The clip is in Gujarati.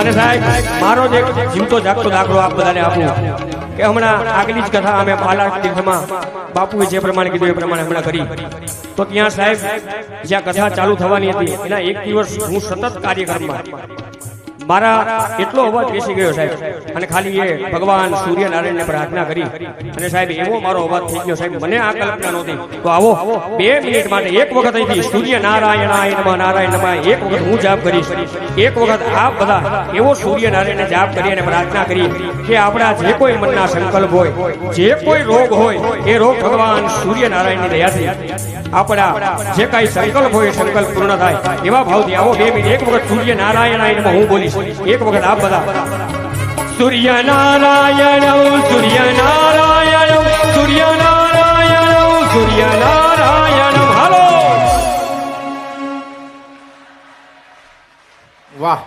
અને સાહેબ, મારો જે જીવતો જાગતો દાખલો આપ બધાને આપું કે હમણાં આગલી જ કથા અમે પાલા તીર્થમાં બાપુએ જે પ્રમાણે કીધું એ પ્રમાણે હમણાં કરી. તો ત્યાં સાહેબ, જ્યાં કથા ચાલુ થવાની હતી, એના એક દિવસ હું સતત કાર્યક્રમમાં મારા એટલો અવાજ બેસી ગયો સાહેબ. અને ખાલી એ ભગવાન સૂર્યનારાયણને પ્રાર્થના કરી. અને સાહેબ, એવો મારો અવાજ થઈ ગયો સાહેબ. મને આ કલ્પના નહોતી. તો આવો, બે મિનિટ માટે એક વખત અહીંથી સૂર્ય નારાયણાય નારાયણ એક વખત હું જાપ કરીશ. એક વખત આપ બધા એવો સૂર્યનારાયણને જાપ કરી અને પ્રાર્થના કરી કે આપણા જે કોઈ મનના સંકલ્પ હોય, જે કોઈ રોગ હોય, એ રોગ ભગવાન સૂર્યનારાયણની દયાથી આપણા જે કાંઈ સંકલ્પ હોય સંકલ્પ પૂર્ણ થાય. એવા ભાવથી આવો બે મિનિટ. એક વખત સૂર્ય નારાયણ હું બોલીશ. એક વખત આપ બધા. સૂર્ય નારાયણ સૂર્ય નારાયણ સૂર્ય નારાયણ સૂર્ય નારાયણ હાલો. વાહ.